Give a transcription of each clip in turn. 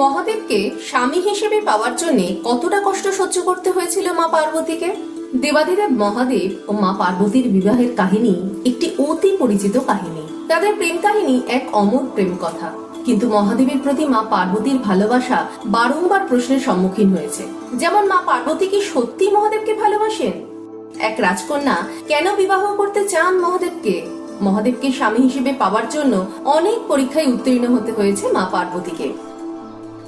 মহাদেবকে স্বামী হিসেবে পাওয়ার জন্য কতটা কষ্ট সহ্য করতে হয়েছিল মা পার্বতীকে? দেবাদিদেব, মহাদেব ও মা পার্বতীর বিবাহের কাহিনী একটি অতি পরিচিত কাহিনী। তাদের প্রেম কাহিনী এক অমর প্রেম কথা। কিন্তু মহাদেবের প্রতি মা পার্বতীর ভালোবাসা বারংবার প্রশ্নের সম্মুখীন হয়েছে। যেমন মা পার্বতী কি সত্যি মহাদেবকে ভালোবাসেন? এক রাজকন্যা কেন বিবাহ করতে চান মহাদেবকে? মহাদেবকে স্বামী হিসেবে পাওয়ার জন্য অনেক পরীক্ষায় উত্তীর্ণ হতে হয়েছে মা পার্বতীকে।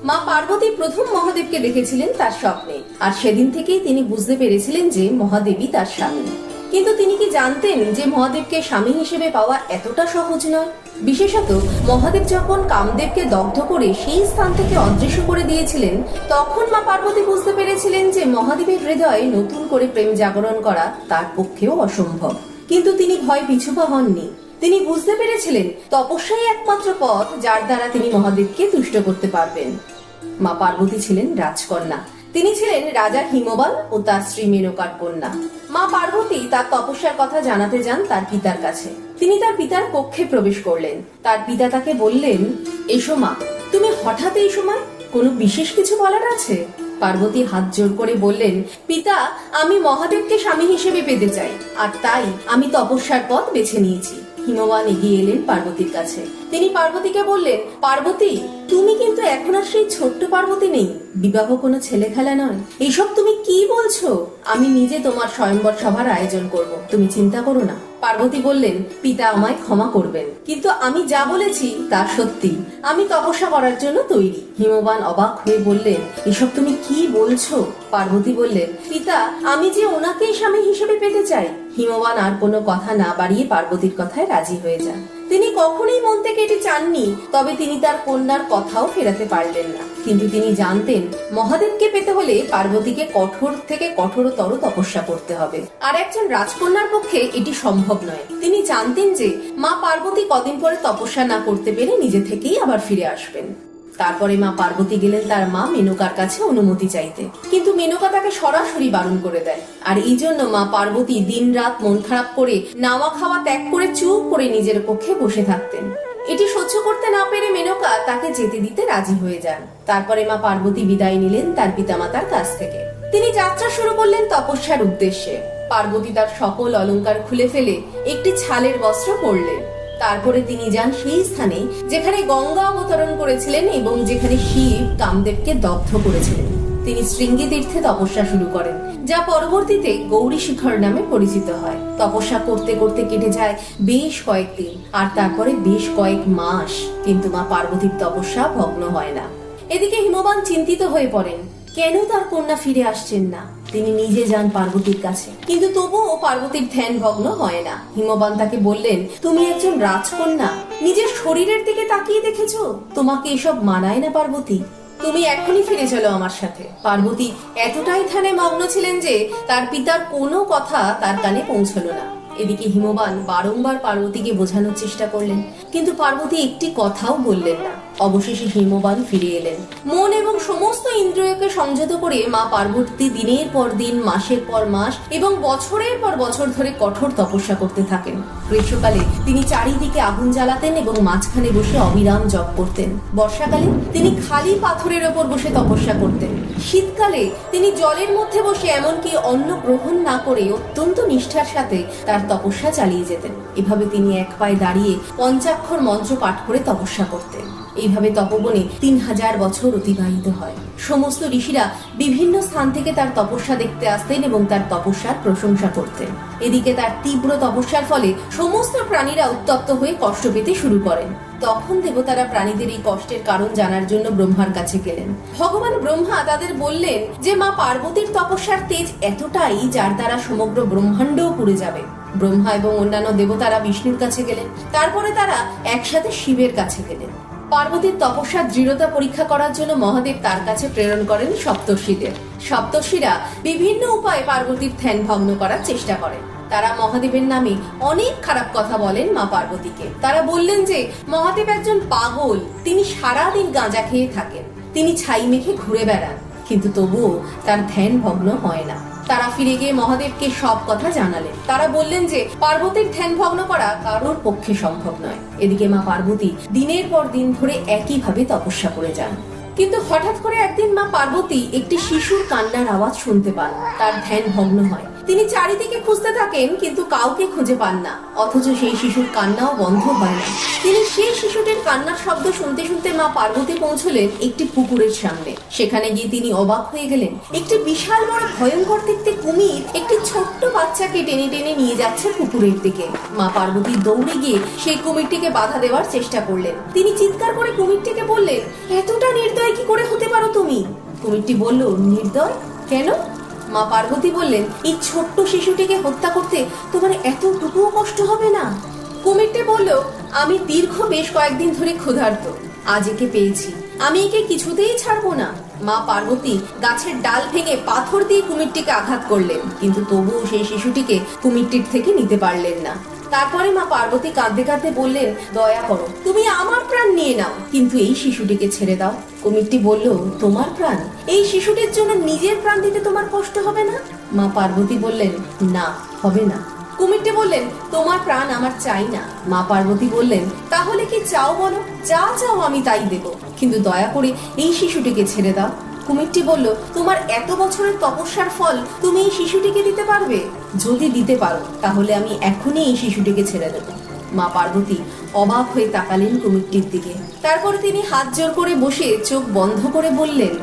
মা পার্বতী প্রথম মহাদেবকে দেখেছিলেন তার স্বপ্নে। আর সেদিন থেকেই তিনি বুঝতে পেরেছিলেন যে মহাদেবী তার স্বামী। কিন্তু তিনি কি জানতেন যে মহাদেবকে স্বামী হিসেবে পাওয়া এতটা সহজ নয়? বিশেষত মহাদেব যখন কামদেবকে দগ্ধ করে সেই স্থান থেকে অদৃশ্য করে দিয়েছিলেন, তখন মা পার্বতী বুঝতে পেরেছিলেন যে মহাদেবের হৃদয়ে নতুন করে প্রেম জাগরণ করা তার পক্ষেও অসম্ভব। কিন্তু তিনি ভয় পিছুপা হননি। তিনি বুঝতে পেরেছিলেন তপস্যাই একমাত্র পথ যার দ্বারা তিনি মহাদেবকে তুষ্ট করতে পারবেন। মা পার্বতী ছিলেন রাজকন্যা। তিনি ছিলেন রাজা হিমবাল ও তার স্ত্রী মেনকার কন্যা। মা পার্বতী তার তপস্যার কথা জানাতে যান তার পিতার কাছে। তিনি তার পিতার কক্ষে প্রবেশ করলেন। তার পিতা তাকে বললেন, এসো মা, তুমি হঠাৎ এই সময় কোনো বিশেষ কিছু বলার আছে? পার্বতী হাত জোর করে বললেন, পিতা, আমি মহাদেবকে স্বামী হিসেবে পেতে চাই, আর তাই আমি তপস্যার পথ বেছে নিয়েছি। হিমবান এগিয়ে এলেন পার্বতীর কাছে। তিনি পার্বতীকে বললেন, পার্বতী, তুমি কিন্তু এখন আর সেই ছোট্ট পার্বতী নেই। বিবাহ কোনো ছেলে খেলা নয়। এইসব তুমি কি বলছো? আমি নিজে তোমার স্বয়ংবর সভার আয়োজন করব। তুমি চিন্তা করো না। পার্বতী বললেন, পিতা আমায় ক্ষমা করবেন। কিন্তু আমি যা বলেছি তা সত্যি। আমি তপস্যা করার জন্য তৈরি। হিমবান অবাক হয়ে বললেন, এসব তুমি কি বলছো? পার্বতী বললেন, পিতা, আমি যে ওনাকেই স্বামী হিসেবে পেতে চাই। হিমবান আর কোনো কথা না বাড়িয়ে পার্বতীর কথায় রাজি হয়ে যান। তিনি কখনোই মন থেকে এটি চাননি, তবে তিনি তার কন্যার কথাও ফেরাতে পারলেন না। কিন্তু তিনি জানতেন, মহাদেবকে পেতে হলে পার্বতীকে কঠোর থেকে কঠোরতর তপস্যা করতে হবে। আর একজন রাজকন্যার পক্ষে এটি সম্ভব নয়। তিনি জানতেন যে মা পার্বতী কদিন পরে তপস্যা না করতে পেরে নিজে থেকেই আবার ফিরে আসবেন। তারপরে মা পার্বতী গেলেন তার মা মেনকার কাছে অনুমতি চাইতে। কিন্তু মেনকা তাকে সরাসরি বারণ করে দেয়। আর এই জন্য মা পার্বতী দিন রাত মন খারাপ করে নাওয়া খাওয়া ত্যাগ করে চুপ করে নিজের কক্ষে বসে থাকতেন। এটি সহ্য করতে না পেরে মেনকা তাকে যেতে দিতে রাজি হয়ে যান। তারপরে মা পার্বতী বিদায় নিলেন তার পিতামাতার কাছ থেকে। তিনি যাত্রা শুরু করলেন তপস্যার উদ্দেশ্যে। পার্বতী তার সকল অলংকার খুলে ফেলে একটি ছালের বস্ত্র পরলেন। তারপরে তিনি যান সেই স্থানে যেখানে গঙ্গা অবতরণ করেছিলেন এবং যেখানে শিব কামদেবকে দগ্ধ করেছিলেন। তিনি শৃঙ্গী তীর্থে তপস্যা শুরু করেন, যা পরবর্তীতে গৌরী শিখর নামে পরিচিত হয়। তপস্যা করতে করতে কেটে যায় বেশ কয়েকদিন, আর তারপরে বেশ কয়েক মাস। কিন্তু মা পার্বতীর তপস্যা ভগ্ন হয় না। এদিকে হিমবান চিন্তিত হয়ে পড়েন, কেন তার কন্যা ফিরে আসছেন না? তিনি নিজে যান পার্বতীর কাছে। কিন্তু তবুও পার্বতীর ধ্যান ভগ্ন হয় না। হিমবান তাকে বললেন, তুমি একজন রাজকন্যা। নিজের শরীরের দিকে তাকিয়ে দেখেছ? তোমাকে এসব মানায় না পার্বতী। তুমি এখনই ফিরে চলো আমার সাথে। পার্বতী এতটাই ধ্যানে মগ্ন ছিলেন যে তার পিতার কোনো কথা তার কানে পৌঁছলো না। এদিকে হিমবান বারংবার পার্বতীকে বোঝানোর চেষ্টা করলেন, কিন্তু পার্বতী একটি কথাও বললেন না। অবশেষে হিমবান ফিরে এলেন। মন এবং সমস্ত ইন্দ্রিয়কে সংযত করে মা পার্বতী দিনের পর দিন, মাসের পর মাস এবং বছরের পর বছর ধরে কঠোর তপস্যা করতে থাকেন। গ্রীষ্মকালে তিনি চারিদিকে আগুন জ্বালাতেন এবং মাঝখানে বসে অবিরাম জপ করতেন। বর্ষাকালে তিনি খালি পাথরের ওপর বসে তপস্যা করতেন। শীতকালে তিনি জলের মধ্যে বসে এমনকি অন্ন গ্রহণ না করে অত্যন্ত নিষ্ঠার সাথে তার তপস্যা চালিয়ে যেতেন। এভাবে তিনি এক পায়ে দাঁড়িয়ে পঞ্চাক্ষর মন্ত্র পাঠ করে তপস্যা করতেন। এইভাবে তপবনে তিন হাজার বছর অতিবাহিত হয়। সমস্ত ঋষিরা বিভিন্ন স্থান থেকে তার তপস্যা দেখতে আসতেন এবং তার তপস্যার প্রশংসা করতেন। এদিকে তার তীব্র তপস্যার ফলে সমস্ত প্রাণীরা উত্তপ্ত হয়ে কষ্ট পেতে শুরু করেন। তখন দেবতারা প্রাণীদের এই কষ্টের কারণ জানার জন্য ব্রহ্মার কাছে গেলেন। ভগবান ব্রহ্মা তাদের বললেন যে, মা পার্বতীর তপস্যার তেজ এতটাই যার দ্বারা সমগ্র ব্রহ্মাণ্ডও পুড়ে যাবে। ব্রহ্মা এবং অন্যান্য দেবতারা বিষ্ণুর কাছে গেলেন। তারপরে তারা একসাথে শিবের কাছে গেলেন। পার্বতীর তপস্যার দৃঢ়তা পরীক্ষা করার জন্য মহাদেব তার কাছে প্রেরণ করেন সপ্তর্ষিদের। সপ্তর্ষিরা বিভিন্ন উপায়ে পার্বতীর ধ্যান ভগ্ন করার চেষ্টা করেন। তারা মহাদেবের নামে অনেক খারাপ কথা বলেন মা পার্বতীকে। তারা বললেন যে, মহাদেব একজন পাগল, তিনি সারাদিন গাঁজা খেয়ে থাকেন। তিনি ছাই মেখে ঘুরে বেড়ান, কিন্তু তবুও তার ধ্যান ভগ্ন হয় না। তারা ফিরে গিয়ে মহাদেবকে সব কথা জানালেন। তারা বললেন যে, পার্বতীর ধ্যান ভগ্ন করা কারোর পক্ষে সম্ভব নয়। এদিকে মা পার্বতী দিনের পর দিন ধরে একইভাবে তপস্যা করে যান। কিন্তু হঠাৎ করে একদিন মা পার্বতী একটি শিশুর কান্নার আওয়াজ শুনতে পান। তার ধ্যান ভগ্ন হয়। তিনি চারিদিকে খুঁজতে থাকেন, কিন্তু কাউকে খুঁজে পান না। অথচ সেই শিশুর কান্নাও বন্ধ হয় না। তিনি সেই শিশুটির কান্নার শব্দ শুনতে শুনতে মা পার্বতী পৌঁছলেন একটি পুকুরের সামনে। সেখানে গিয়ে তিনি অবাক হয়ে গেলেন। একটি বিশাল বড় ভয়ঙ্কর দেখতে কুমির একটি ছোট্ট বাচ্চাকে টেনে টেনে নিয়ে যাচ্ছে পুকুরের দিকে। মা পার্বতী দৌড়ে গিয়ে সেই কুমিরটিকে বাধা দেওয়ার চেষ্টা করলেন। তিনি চিৎকার করে কুমিরটিকে বললেন, এতটা নির্দয় কি করে হতে পারো তুমি? কুমিরটি বলল, নির্দয়? কেন? মা পার্বতী বললেন, এই ছোট্ট শিশুটিকে হত্যা করতে তোমার এতটুকুও কষ্ট হবে না? কুমিরটি বলল, আমি দীর্ঘ বেশ কয়েকদিন ধরে ক্ষুধার্ত, আজ একে পেয়েছি, আমি একে কিছুতেই ছাড়বো না। মা পার্বতী গাছের ডাল ভেঙে পাথর দিয়ে কুমিরটিকে আঘাত করলেন, কিন্তু তবুও সেই শিশুটিকে কুমিরটির থেকে নিতে পারলেন না। তারপরে মা পার্বতী কাঁদতে কাঁদতে বললেন, দয়া করো, তুমি আমার প্রাণ নিয়ে নাও। কিন্তু এই শিশুটিকে ছেড়ে দাও। কুমিরটি বলল, তোমার প্রাণ? এই শিশুটির জন্য নিজের প্রাণ দিতে তোমার কষ্ট হবে না? মা পার্বতী বললেন, না, হবে না। কুমিরটি বললেন, তোমার প্রাণ আমার চাই না। মা পার্বতী বললেন, তাহলে কি চাও বলো? যা চাও আমি তাই দেব। কিন্তু দয়া করে এই শিশুটিকে ছেড়ে দাও। কুমিরটি বলল, তোমার এত বছরের তপস্যার ফল তুমি এই শিশুটিকে দিতে পারবে? যদি দিতে পারো, তাহলে আমি এখনই এই শিশুটিকে ছেড়ে দেব। মা পার্বতী অবাক হয়ে তাকালেন কুমিরটির দিকে। তারপর তিনি হাত জোর করে বসে চোখ বন্ধ করে বললেন,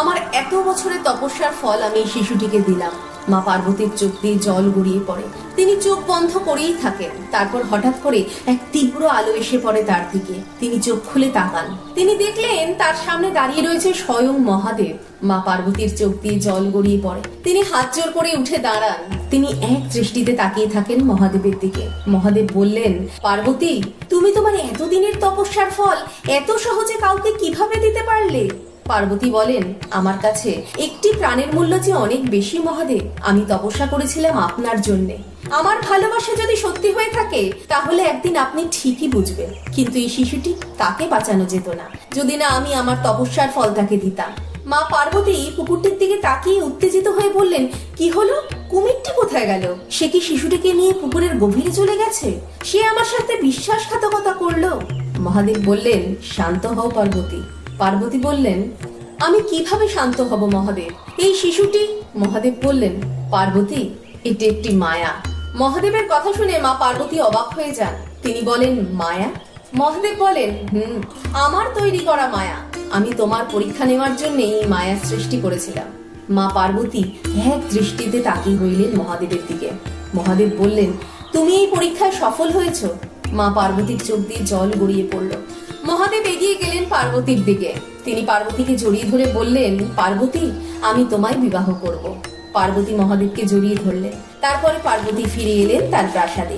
আমার এত বছরের তপস্যার ফল আমি এই শিশুটিকে দিলাম। মা পার্বতীর চোখ দিয়ে জল গড়িয়ে পড়ে। তিনি চোখ বন্ধ করেই থাকেন। তারপর হঠাৎ করে এক তীব্র আলো এসে পড়ে তার দিকে। তিনি চোখ খুলে তাকান। তিনি দেখলেন তার সামনে দাঁড়িয়ে রয়েছে স্বয়ং মহাদেব। মা পার্বতীর চোখ দিয়ে জল গড়িয়ে পড়ে। তিনি হাত জোর করে উঠে দাঁড়ান। তিনি এক দৃষ্টিতে তাকিয়ে থাকেন মহাদেবের দিকে। মহাদেব বললেন, পার্বতী, তুমি তোমার এতদিনের তপস্যার ফল এত সহজে কাউকে কীভাবে দিতে পারলে? পার্বতী বলেন, আমার কাছে একটি প্রাণের মূল্য যে অনেক বেশি মহাদেব, আমি তপস্যা করেছিলাম আপনার জন্যে। আমার ভালোবাসা যদি সত্যি হয়ে থাকে, তাহলে একদিন আপনি ঠিকই বুঝবেন। কিন্তু এই শিশুটি তাকে বাঁচানো যেত না। যদি না, আমি আমার তপস্যার ফল তাকে দিতাম। মা পার্বতী পুকুরটির দিকে তাকিয়ে উত্তেজিত হয়ে বললেন, কি হলো? কুমিরটি কোথায় গেল? সে কি শিশুটিকে নিয়ে পুকুরের গভীরে চলে গেছে? সে আমার সাথে বিশ্বাসঘাতকতা করল? মহাদেব বললেন, শান্ত হও পার্বতী। পার্বতী বললেন, আমি কীভাবে শান্ত হব মহাদেব? এই শিশুটি মহাদেব বললেন, পার্বতী, এটি একটি মায়া। মহাদেবের কথা শুনে মা পার্বতী অবাক হয়ে যান। তিনি বলেন, মায়া? মহাদেব বলেন, হুম, আমার তৈরি করা মায়া। আমি তোমার পরীক্ষা নেওয়ার জন্য এই মায়া সৃষ্টি করেছিলাম। মা পার্বতী এক দৃষ্টিতে তাকিয়ে রইলেন মহাদেবের দিকে। মহাদেব বললেন, তুমি এই পরীক্ষায় সফল হয়েছো। মা পার্বতীর চোখ দিয়ে জল গড়িয়ে পড়ল। মহাদেব এগিয়ে গেলেন পার্বতীর দিকে। তিনি পার্বতীকে জড়িয়ে ধরে বললেন, পার্বতী, আমি তোমায় বিবাহ করব। পার্বতী মহাদেবকে জড়িয়ে ধরলেন। তারপরে পার্বতী ফিরে এলেন তার প্রাসাদে।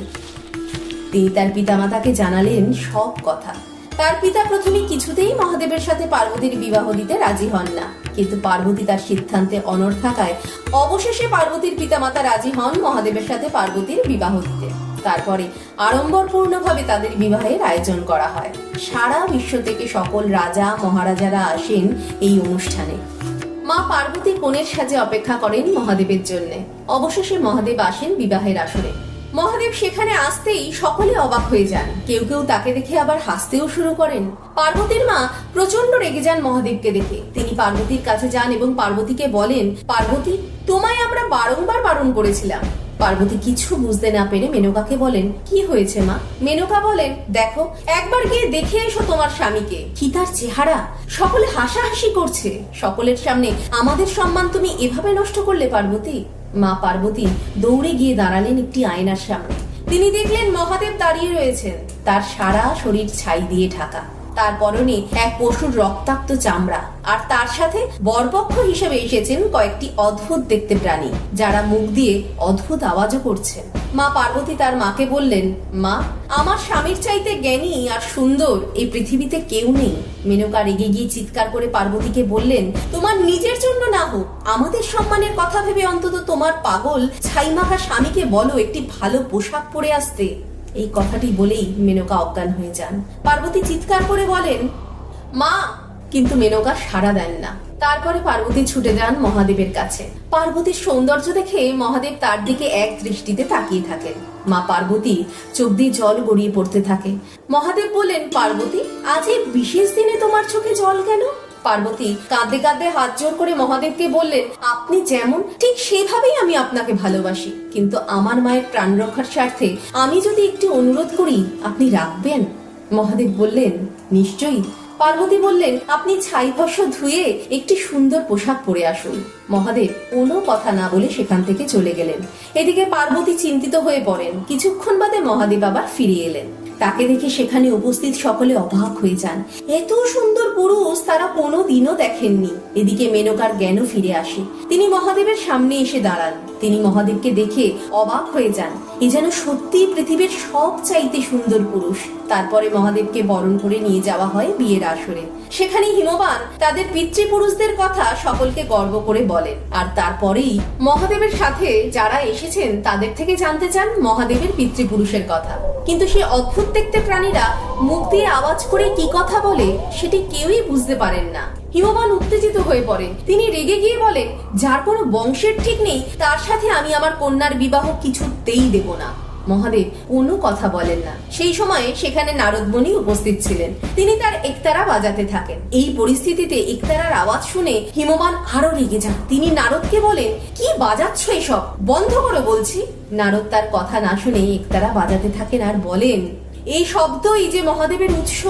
তিনি তার পিতামাতাকে জানালেন সব কথা। তার পিতা প্রথমে কিছুতেই মহাদেবের সাথে পার্বতীর বিবাহ দিতে রাজি হন না। কিন্তু পার্বতী তার সিদ্ধান্তে অনড় থাকায় অবশেষে পার্বতীর পিতামাতা রাজি হন মহাদেবের সাথে পার্বতীর বিবাহ দিতে। তারপরে আড়ম্বরপূর্ণভাবে তাদের বিবাহের আয়োজন করা হয়। সারা বিশ্ব থেকে সকল রাজা, মহারাজারা আসেন এই অনুষ্ঠানে। মা পার্বতী কোণের সাজে অপেক্ষা করেন মহাদেবের জন্য। অবশেষে মহাদেব আসেন বিবাহের আসরে। মহাদেব সেখানে আসতেই সকলে অবাক হয়ে যান। কেউ কেউ তাকে দেখে আবার হাসতেও শুরু করেন। পার্বতীর মা প্রচণ্ড রেগে যান মহাদেবকে দেখে। তিনি পার্বতীর কাছে যান এবং পার্বতীকে বলেন, পার্বতী, তোমায় আমরা বারংবার বারণ করেছিলাম। পার্বতী কিছু বুঝতে না পেরে মেনকাকে বলেন, কি হয়েছে মা? মেনকা বলেন, দেখো, একবার গিয়ে দেখে এসো তোমার স্বামীকে। কি তার চেহারা? সকলে হাসাহাসি করছে। সকলের সামনে আমাদের সম্মান তুমি এভাবে নষ্ট করলে পার্বতী? মা পার্বতী দৌড়ে গিয়ে দাঁড়ালেন একটি আয়নার সামনে। তিনি দেখলেন মহাদেব দাঁড়িয়ে রয়েছেন। তার সারা শরীর ছাই দিয়ে ঢাকা। তার পরনে এক পশুর রক্তাক্ত চামড়া। আর তার সাথে বরপক্ষ হিসেবে এসেছেন কয়েকটি অদ্ভুত দেখতে প্রাণী, যারা মুখ দিয়ে অদ্ভুত আওয়াজও করছেন। মা পার্বতী তার মাকে বললেন, মা, আমার স্বামীর চাইতে জ্ঞানী আর সুন্দর এই পৃথিবীতে কেউ নেই। মেনকা রেগে গিয়ে চিৎকার করে পার্বতীকে বললেন, তোমার নিজের জন্য না হোক, আমাদের সম্মানের কথা ভেবে অন্তত তোমার পাগল ছাইমাখা স্বামীকে বলো একটি ভালো পোশাক পরে আসতে। এই কথাটি বলেই মেনকা অজ্ঞান হয়ে যান। পার্বতী চিৎকার করে বলেন, মা, কিন্তু মেনকা সাড়া দেন না। তারপরে পার্বতী ছুটে যান মহাদেবের কাছে। পার্বতীর সৌন্দর্য দেখে মহাদেব তার দিকে এক দৃষ্টিতে তাকিয়ে থাকেন। মা পার্বতী চোখ দিয়ে জল গড়িয়ে পড়তে থাকে। মহাদেব বলেন, পার্বতী, আজ এই বিশেষ দিনে তোমার চোখে জল কেন? পার্বতী কাঁদে কাঁদে হাত জোর করে মহাদেবকে বললেন, আপনি যেমন, ঠিক সেভাবেই আমি আপনাকে ভালোবাসি। কিন্তু আমার মায়ের প্রাণ রক্ষার স্বার্থে আমি যদি একটি অনুরোধ করি, আপনি রাখবেন? মহাদেব বললেন, নিশ্চয়ই। পার্বতী বললেন, আপনি ছাই ভস্য ধুয়ে একটি সুন্দর পোশাক পরে আসুন। মহাদেব কোনো কথা না বলে সেখান থেকে চলে গেলেন। এদিকে পার্বতী চিন্তিত হয়ে পড়েন। কিছুক্ষণ বাদে মহাদেব আবার ফিরে এলেন। তাকে দেখে সেখানে উপস্থিত সকলে অবাক হয়ে যান। এত সুন্দর পুরুষ তারা কোনো দিনও দেখেননি। এদিকে মেনকার জ্ঞানও ফিরে আসে। তিনি মহাদেবের সামনে এসে দাঁড়ান। তিনি মহাদেবকে দেখে অবাক হয়ে যান। এ যেন সত্যি পৃথিবীর সব চাইতে সুন্দর পুরুষ। তারপরে মহাদেবকে বরণ করে নিয়ে যাওয়া হয় বিয়ের আসরে। সেখানে হিমবান তাদের পিতৃপুরুষদের কথা সকলকে গর্ব করে বলেন। আর তারপরেই মহাদেবের সাথে যারা এসেছেন তাদের থেকে জানতে চান মহাদেবের পিতৃপুরুষের কথা। কিন্তু সে অদ্ভুত দেখতে প্রাণীরা মুখ দিয়ে আওয়াজ করে কি কথা বলে সেটি কেউই বুঝতে পারেন না। হিমবান উত্তেজিত হয়ে পড়েন তিনি রেগে গিয়ে বলেন, যার কোনো বংশের ঠিক নেই, তার সাথে আমি আমার কন্যার বিবাহ কিছুতেই দেব না। মহাদেব কোনো কথা বলেন না। সেই সময়ে সেখানে নারদমণি উপস্থিত ছিলেন। তিনি তার একতারা বাজাতে থাকেন। এই পরিস্থিতিতে একতারার আওয়াজ শুনে হিমবান আরও রেগে যান। তিনি নারদকে বলেন, কি বাজাচ্ছ এসব? বন্ধ করো বলছি। নারদ তার কথা না শুনে একতারা বাজাতে থাকেন আর বলেন এই শব্দই যে মহাদেবের উৎস।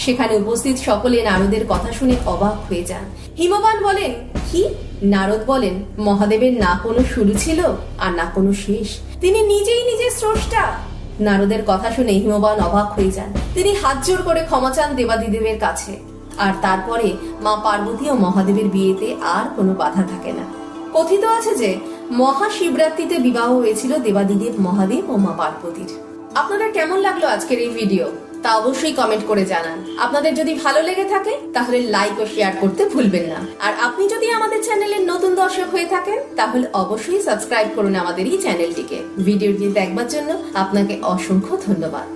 সেখানে উপস্থিত সকলে নারদের কথা শুনে অবাক হয়ে যান। হিমবান বলেন, কি? নারদ বলেন, মহাদেবের না কোনো শুরু ছিল আর না কোনো শেষ। তিনি নিজেই নিজের স্রষ্টা। নারদের কথা শুনে হিমবান অবাক হয়ে যান। তিনি হাত জোর করে ক্ষমা চান দেবাদিদেবের কাছে। আর তারপরে মা পার্বতী ও মহাদেবের বিয়েতে আর কোনো বাধা থাকে না। কথিত আছে যে, মহাশিবরাত্রিতে বিবাহ হয়েছিল দেবাদিদেব, মহাদেব ও মা পার্বতীর। আপনাদের কেমন লাগল আজকের এই ভিডিও? তা অবশ্যই কমেন্ট করে জানান। আপনাদের যদি ভালো লেগে থাকে, তাহলে লাইক ও শেয়ার করতে ভুলবেন না। আর আপনি যদি আমাদের চ্যানেলের নতুন দর্শক হয়ে থাকেন, তাহলে অবশ্যই সাবস্ক্রাইব করুন আমাদের এই চ্যানেলটিকে ভিডিওটি দেখবার জন্য আপনাকে অসংখ্য ধন্যবাদ।